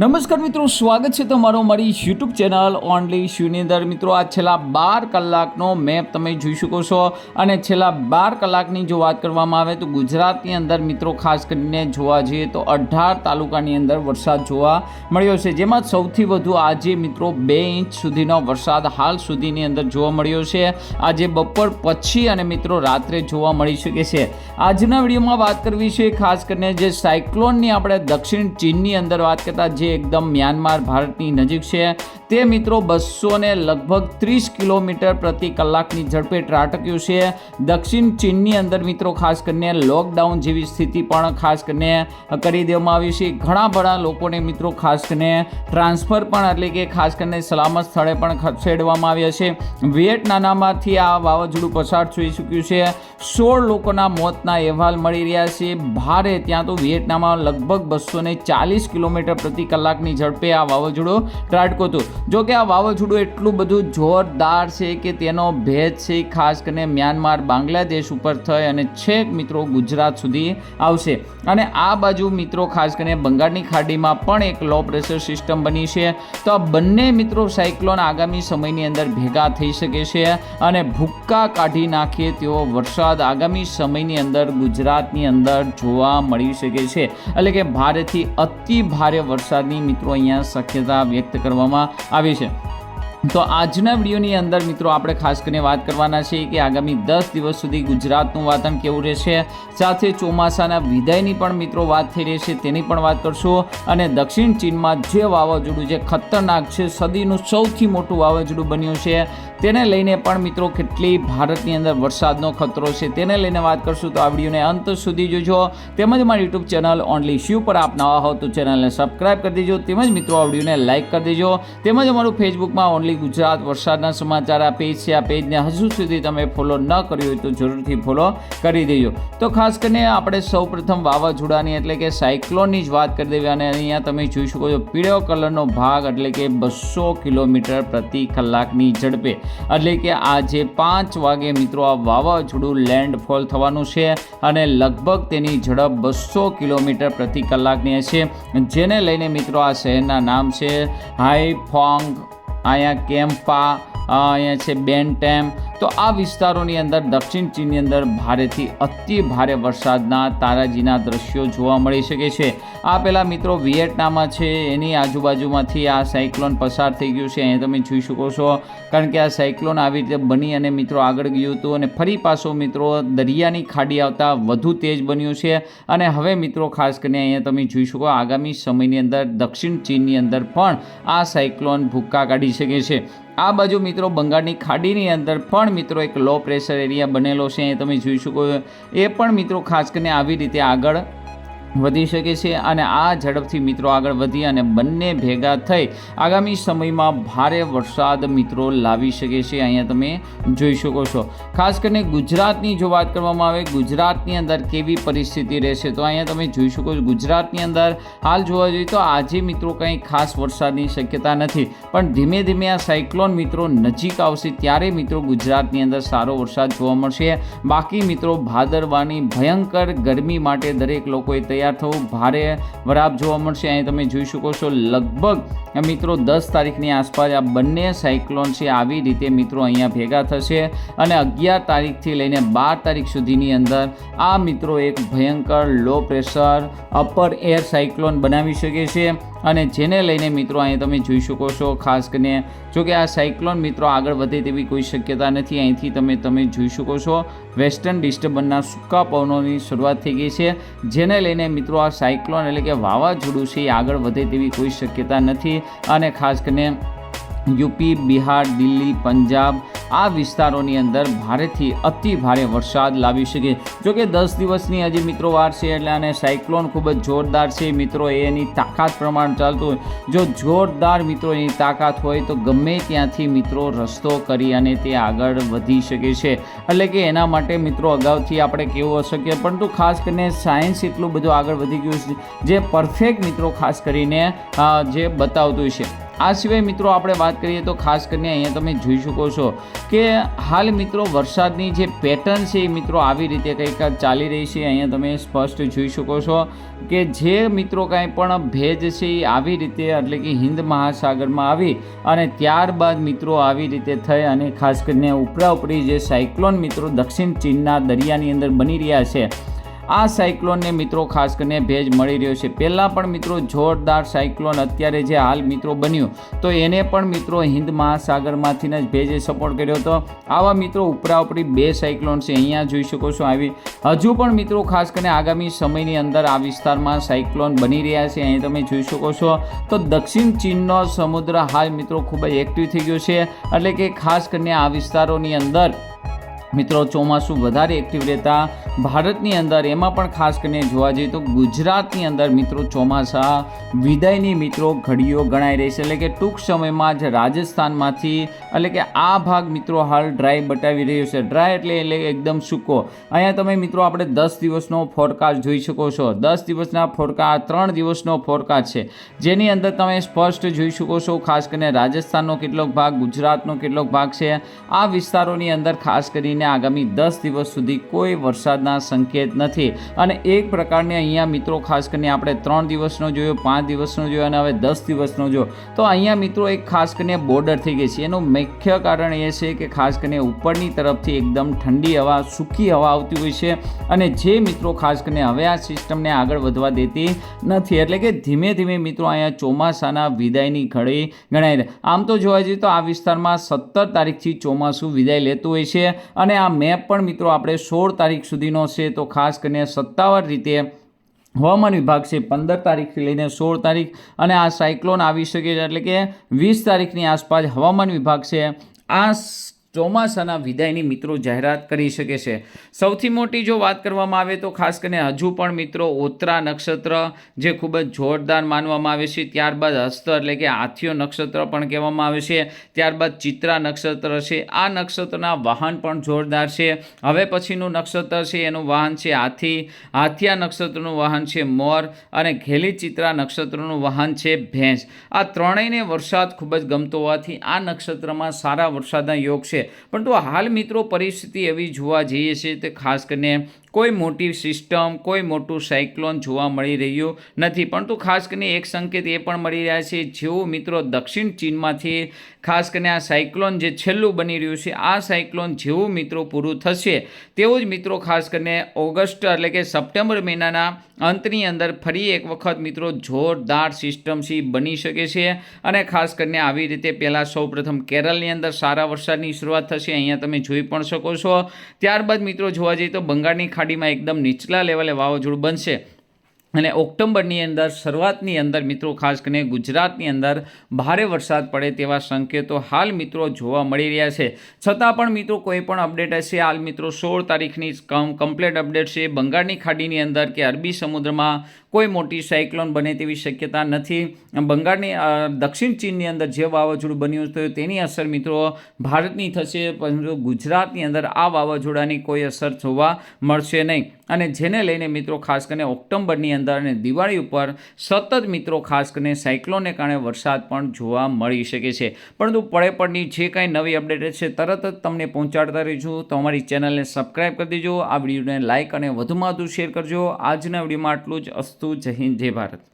નમસ્કાર મિત્રો, સ્વાગત છે તમારો મારી યુટ્યુબ ચેનલ ઓનલી શ્યુની અંદર મિત્રો, આ છેલ્લા બાર કલાકનો મેપ તમે જોઈ શકો છો અને છેલ્લા બાર કલાકની જો વાત કરવામાં આવે તો ગુજરાતની અંદર મિત્રો, ખાસ કરીને જોવા જઈએ તો અઢાર તાલુકાની અંદર વરસાદ જોવા મળ્યો છે. જેમાં સૌથી વધુ આજે મિત્રો બે ઇંચ સુધીનો વરસાદ હાલ સુધીની અંદર જોવા મળ્યો છે. આજે બપોર પછી અને મિત્રો રાત્રે જોવા મળી શકે છે. આજના વિડીયોમાં વાત કરવી છે ખાસ કરીને જે સાયક્લોનની આપણે દક્ષિણ ચીનની અંદર વાત કરતા જે એકદમ મ્યાનમાર ભારતની નજીક છે. તે મિત્રો બસો ને લગભગ ત્રીસ કિલોમીટર પ્રતિ કલાકની ઝડપે ત્રાટક્યું છે. દક્ષિણ ચીનની અંદર મિત્રો ખાસ કરીને લોકડાઉન જેવી સ્થિતિ પણ ખાસ કરીને કરી દેવામાં આવી છે. ઘણા બધા લોકોને મિત્રો ખાસ કરીને ટ્રાન્સફર પણ એટલે કે ખાસ કરીને સલામત સ્થળે પણ ખસેડવામાં આવ્યા છે. વિયેટનામમાંથી આ વાવાઝોડું પસાર થઈ ચૂક્યું છે. સોળ લોકોના મોતના અહેવાલ મળી રહ્યા છે. ભારે ત્યાં તો વિયેટનામમાં લગભગ બસો ચાલીસ કિલોમીટર પ્રતિ કલાકની ઝડપે આ વાવાઝોડું ત્રાટકો હતું. જો આ વાવાઝોડું એટલું બધું જોરદાર છે કે તેનો ભેદ છે, ખાસ કરીને મ્યાનમાર બાંગ્લાદેશ ઉપર થઈ અને છેક મિત્રો ગુજરાત સુધી આવશે. અને આ બાજુ મિત્રો ખાસ કરીને બંગાળની ખાડીમાં પણ એક લો પ્રેશર સિસ્ટમ બની છે. તો આ બંને મિત્રો સાયક્લોન આગામી સમયની અંદર ભેગા થઈ શકે છે અને ભૂક્કા કાઢી નાખે તેવો વરસાદ આગામી સમયની અંદર ગુજરાતની અંદર જોવા મળી શકે છે. એટલે કે ભારેથી અતિ ભારે વરસાદની મિત્રો અહીંયા શક્યતા વ્યક્ત કરવામાં આવી છે. તો આજના વિડીયોની અંદર મિત્રો આપણે ખાસ કરીને વાત કરવાના છે કે આગામી દસ દિવસ સુધી ગુજરાતનું વાતાવરણ કેવું રહેશે. સાથે ચોમાસાના વિદાયની પણ મિત્રો વાત થઈ રહી છે, તેની પણ વાત કરશું. અને દક્ષિણ ચીનમાં જે વાવાઝોડું જે ખતરનાક છે, સદીનું સૌથી મોટું વાવાઝોડું બન્યું છે, તેને લઈને પણ મિત્રો કેટલી ભારતની અંદર વરસાદનો ખતરો છે, તેને લઈને વાત કરશું. તો આ વિડીયોને અંત સુધી જોજો. તેમજ મારી યુટ્યુબ ચેનલ ઓનલી શ્યુ પર આપ નવા હો તો ચેનલને સબસ્ક્રાઈબ કરી દેજો. તેમજ મિત્રો આ વિડીયોને લાઇક કરી દેજો. તેમજ અમારું ફેસબુકમાં ઓનલી ગુજરાત વરસાદના સમાચાર આ પેજ છે. આ પેજને હજુ સુધી તમે ફોલો ન કર્યું હોય તો જરૂરથી ફોલો કરી દેજો. તો ખાસ કરીને આપણે સૌપ્રથમ વાવાઝોડાની એટલે કે સાયક્લોનની જ વાત કરી દેવી અને અહીંયા તમે જોઈ શકો છો પીળો કલરનો ભાગ એટલે કે બસો કિલોમીટર પ્રતિ કલાકની ઝડપે. એટલે કે આજે પાંચ વાગે મિત્રો આ વાવાઝોડું લેન્ડફોલ થવાનું છે અને લગભગ તેની ઝડપ બસો કિલોમીટર પ્રતિ કલાકની હશે. જેને લઈને મિત્રો આ શહેરના નામ છે હાઈફોંગ અહીંયા કેમ્પા અહીંયા છે બેનટેમ તો આ વિસ્તારોની અંદર, દક્ષિણ ચીનની અંદર ભારેથી અતિ ભારે વરસાદના તારાજીના દ્રશ્યો જોવા મળી શકે છે. આ પહેલાં મિત્રો વિયેટનામમાં છે, એની આજુબાજુમાંથી આ સાયક્લોન પસાર થઈ ગયું છે. અહીંયા તમે જોઈ શકો છો, કારણ કે આ સાયક્લોન આવી રીતે બની અને મિત્રો આગળ ગયું હતું અને ફરી પાછો મિત્રો દરિયાની ખાડી આવતા વધુ તેજ બન્યું છે. અને હવે મિત્રો ખાસ કરીને અહીંયા તમે જોઈ શકો, આગામી સમયની અંદર દક્ષિણ ચીનની અંદર પણ આ સાયક્લોન ભૂક્કા કાઢી શકે છે. આ બાજુ મિત્રો બંગાળની ખાડીની અંદર પણ મિત્રો એક લો પ્રેશર એરિયા બનેલો છે, એ તમે જોઈ શકો. એ પણ મિત્રો ખાસ કરીને આવી રીતે આગળ વધી શકે છે અને આ ઝડપથી મિત્રો આગળ વધી અને બંને ભેગા થઈ આગામી સમયમાં ભારે વરસાદ મિત્રો લાવી શકે છે. અહીંયા તમે જોઈ શકો છો. ખાસ કરીને ગુજરાતની જો વાત કરવામાં આવે, ગુજરાતની અંદર કેવી પરિસ્થિતિ રહેશે તો અહીંયા તમે જોઈ શકો છો. ગુજરાતની અંદર હાલ જોવા જોઈએ તો આજે મિત્રો કંઈ ખાસ વરસાદની શક્યતા નથી. પણ ધીમે ધીમે આ સાયક્લોન મિત્રો નજીક આવશે ત્યારે મિત્રો ગુજરાતની અંદર સારો વરસાદ જોવા મળશે. બાકી મિત્રો ભાદરવાની ભયંકર ગરમી માટે દરેક લોકોએ તૈયાર થવું ભારે વરાપ જોવા મળશે. અહીં તમે જોઈ શકો છો, લગભગ મિત્રો દસ તારીખની આસપાસ આ બંને સાયક્લોન છે, આવી રીતે મિત્રો અહીંયા ભેગા થશે અને અગિયાર તારીખથી લઈને બાર તારીખ સુધીની અંદર આ મિત્રો એક ભયંકર low pressure upper air cyclone બનાવી શકે છે. અને જેને લઈને મિત્રો અહીં તમે જોઈ શકો છો, ખાસ કરીને જો કે આ સાયક્લોન મિત્રો આગળ વધે તેવી કોઈ શક્યતા નથી. અહીંથી તમે તમે જોઈ શકો છો, વેસ્ટર્ન ડિસ્ટર્બન્સના સૂકા પવનોની શરૂઆત થઈ ગઈ છે, જેને લઈને મિત્રો આ સાયક્લોન એટલે કે વાવાઝોડું છે એ આગળ વધે તેવી કોઈ શક્યતા નથી. અને ખાસ કરીને યુપી, બિહાર, દિલ્હી, પંજાબ આ વિસ્તારોની અંદર ભારેથી અતિ ભારે વરસાદ લાવી શકે. જો કે દસ દિવસની હજી મિત્રો વાર છે એટલે આને સાયક્લોન ખૂબ જ જોરદાર છે. મિત્રો એની તાકાત પ્રમાણે ચાલતું હોય. જો જોરદાર મિત્રો એની તાકાત હોય તો ગમે ત્યાંથી મિત્રો રસ્તો કરી અને તે આગળ વધી શકે છે. એટલે કે એના માટે મિત્રો અગાઉથી આપણે કેવું અશક્ય, પરંતુ ખાસ કરીને સાયન્સ એટલું બધું આગળ વધી ગયું છે, જે પરફેક્ટ મિત્રો ખાસ કરીને જે બતાવતું છે. આ સિવાય મિત્રો આપણે વાત કરીએ તો ખાસ કરીને અહીંયા તમે જોઈ શકો છો કે હાલ મિત્રો વરસાદની જે પેટર્ન છે એ મિત્રો આવી રીતે કંઈક ચાલી રહી છે. અહીંયા તમે સ્પષ્ટ જોઈ શકો છો કે જે મિત્રો કાંઈ પણ ભેજ છે એ આવી રીતે એટલે કે હિન્દ મહાસાગરમાં આવી અને ત્યારબાદ મિત્રો આવી રીતે થઈ અને ખાસ કરીને ઉપરા ઉપરી જે સાયક્લોન મિત્રો દક્ષિણ ચીનના દરિયાની અંદર બની રહ્યા છે. આ સાયક્લોનને મિત્રો ખાસ કરીને ભેજ મળી રહ્યો છે. પહેલાં પણ મિત્રો જોરદાર સાયક્લોન અત્યારે જે હાલ મિત્રો બન્યું, તો એને પણ મિત્રો હિન્દ મહાસાગરમાંથી જ ભેજે સપોર્ટ કર્યો હતો. આવા મિત્રો ઉપરા ઉપરી બે સાયક્લોન છે, અહીંયા જોઈ શકો છો આવી. હજુ પણ મિત્રો ખાસ કરીને આગામી સમયની અંદર આ વિસ્તારમાં સાયક્લોન બની રહ્યા છે, અહીં તમે જોઈ શકો છો. તો દક્ષિણ ચીનનો સમુદ્ર હાલ મિત્રો ખૂબ જ એક્ટિવ થઈ ગયો છે, એટલે કે ખાસ કરીને આ વિસ્તારોની અંદર મિત્રો, ચોમાસું વધારે એક્ટિવ રહેતા ભારતની અંદર, એમાં પણ ખાસ કરીને જોવા જઈએ તો ગુજરાતની અંદર મિત્રો, ચોમાસા વિદાયની મિત્રો ઘડીઓ ગણાઈ રહી છે. એટલે કે ટૂંક સમયમાં જ રાજસ્થાનમાંથી, એટલે કે આ ભાગ મિત્રો હાલ ડ્રાય બતાવી રહ્યો છે. ડ્રાય એટલે એટલે એકદમ સૂકો. અહીંયા તમે મિત્રો, આપણે દસ દિવસનો ફોરકાસ્ટ જોઈ શકો છો. દસ દિવસના ફોરકાસ્ટ ત્રણ દિવસનો ફોરકાસ્ટ છે. જેની અંદર તમે સ્પષ્ટ જોઈ શકો છો, ખાસ કરીને રાજસ્થાનનો કેટલોક ભાગ, ગુજરાતનો કેટલોક ભાગ છે. આ વિસ્તારોની અંદર ખાસ કરીને આગામી દસ દિવસ સુધી કોઈ વરસાદના સંકેત નથી. અને એક પ્રકારની અહીંયા મિત્રો ખાસ કરીને આપણે ત્રણ દિવસનો જોયો, પાંચ દિવસનો જોયો અને હવે દસ દિવસનો જોયો. તો અહીંયા મિત્રો એક ખાસ કરીને બોર્ડર થઈ ગઈ છે. એનું મુખ્ય કારણ એ છે કે ખાસ કરીને ઉપરની તરફથી એકદમ ઠંડી હવા, સૂકી હવા આવતી હોય છે અને જે મિત્રો ખાસ કરીને હવે આ સિસ્ટમને આગળ વધવા દેતી નથી. એટલે કે ધીમે ધીમે મિત્રો અહીંયા ચોમાસાના વિદાયની ઘડી ગણાય આમ તો જોવા જઈએ તો આ વિસ્તારમાં સત્તર તારીખથી ચોમાસું વિદાય લેતું હોય છે અને આ મેપ પણ મિત્રો આપણે સોળ તારીખ સુધીનો છે, તો ખાસ કરીને સત્તાવાર રીતે હવામાન વિભાગ છે પંદર તારીખથી લઈને સોળ તારીખ અને આ સાયક્લોન આવી શકે છે, એટલે કે વીસ તારીખની આસપાસ હવામાન વિભાગ છે આ ચોમાસાના વિદાયની મિત્રો જાહેરાત કરી શકે છે. સૌથી મોટી જો વાત કરવામાં આવે તો ખાસ કરીને હજુ પણ મિત્રો ઓત્રા નક્ષત્ર જે ખૂબ જ જોરદાર માનવામાં આવે છે, ત્યારબાદ હસ્ત એટલે કે હાથીઓ નક્ષત્ર પણ કહેવામાં આવે છે, ત્યારબાદ ચિત્રા નક્ષત્ર છે, આ નક્ષત્રના વાહન પણ જોરદાર છે. હવે પછીનું નક્ષત્ર છે, એનું વાહન છે હાથી. હાથિયા નક્ષત્રનું વાહન છે મોર અને ઘેલી ચિત્રા નક્ષત્રનું વાહન છે ભેંસ. આ ત્રણેયને વરસાદ ખૂબ જ ગમતો હોવાથી આ નક્ષત્રમાં સારા વરસાદના યોગ છે. પરંતુ હાલ મિત્રો પરિસ્થિતિ એવી જોવા જઈએ છે તે ખાસ કરીને કોઈ મોટી સિસ્ટમ, કોઈ મોટું સાયક્લોન જોવા મળી રહ્યું નથી. પરંતુ ખાસ કરીને એક સંકેત એ પણ મળી રહ્યા છે. જેઓ મિત્રો દક્ષિણ ચીનમાંથી ખાસ કરીને આ સાયક્લોન જે છેલ્લું બની રહ્યું છે, આ સાયક્લોન જેવું મિત્રો પૂરું થશે. તેવું જ મિત્રો ખાસ કરીને ઓગસ્ટ એટલે કે સપ્ટેમ્બર મહિનાના અંતની અંદર ફરી એક વખત મિત્રો જોરદાર સિસ્ટમ સી બની શકે છે. અને ખાસ કરીને આવી રીતે પહેલાં સૌપ્રથમ કેરળની અંદર સારા વરસાદની શરૂઆત થશે, અહીંયા તમે જોઈ પણ શકો છો. ત્યારબાદ મિત્રો જોવા જઈએ તો બંગાળની ખાડીમાં એકદમ નીચલા લેવલે વાવાઝોડું બનશે. અને ઓક્ટોબરની અંદર, શરૂઆતની અંદર મિત્રો, ખાસ કરીને ગુજરાતની અંદર ભારે વરસાદ પડે તેવા સંકેતો હાલ મિત્રો જોવા મળી રહ્યા છે. છતાં પણ મિત્રો, કોઈ પણ અપડેટ હશે. હાલ મિત્રો, સોળ તારીખની કમ, કમ્પ્લેટ અપડેટ છે. બંગાળની ખાડીની અંદર કે અરબી સમુદ્રમાં કોઈ મોટી સાયક્લોન બને તેવી શક્યતા નથી. બંગાળની દક્ષિણ ચીનની અંદર જે વાવાઝોડું બન્યું હતું, તેની અસર મિત્રો ભારતની થશે. પરંતુ ગુજરાતની અંદર આ વાવાઝોડાની કોઈ અસર જોવા મળશે નહીં. અને જેને લઈને મિત્રો ખાસ કરીને ઓક્ટોબરની અંદર અને દિવાળી ઉપર સતત મિત્રો ખાસ કરીને સાયક્લોનને કારણે વરસાદ પણ જોવા મળી શકે છે. પરંતુ પડે પડની જે કાંઈ નવી અપડેટ છે તરત જ તમને પહોંચાડતા રહીશું. તો અમારી ચેનલને સબસ્ક્રાઈબ કરી દેજો, આ વિડીયોને લાઇક અને વધુમાં વધુ શેર કરજો. આજના વિડીયોમાં આટલું જ. અસ્તુ, જય હિન્દ, જય ભારત.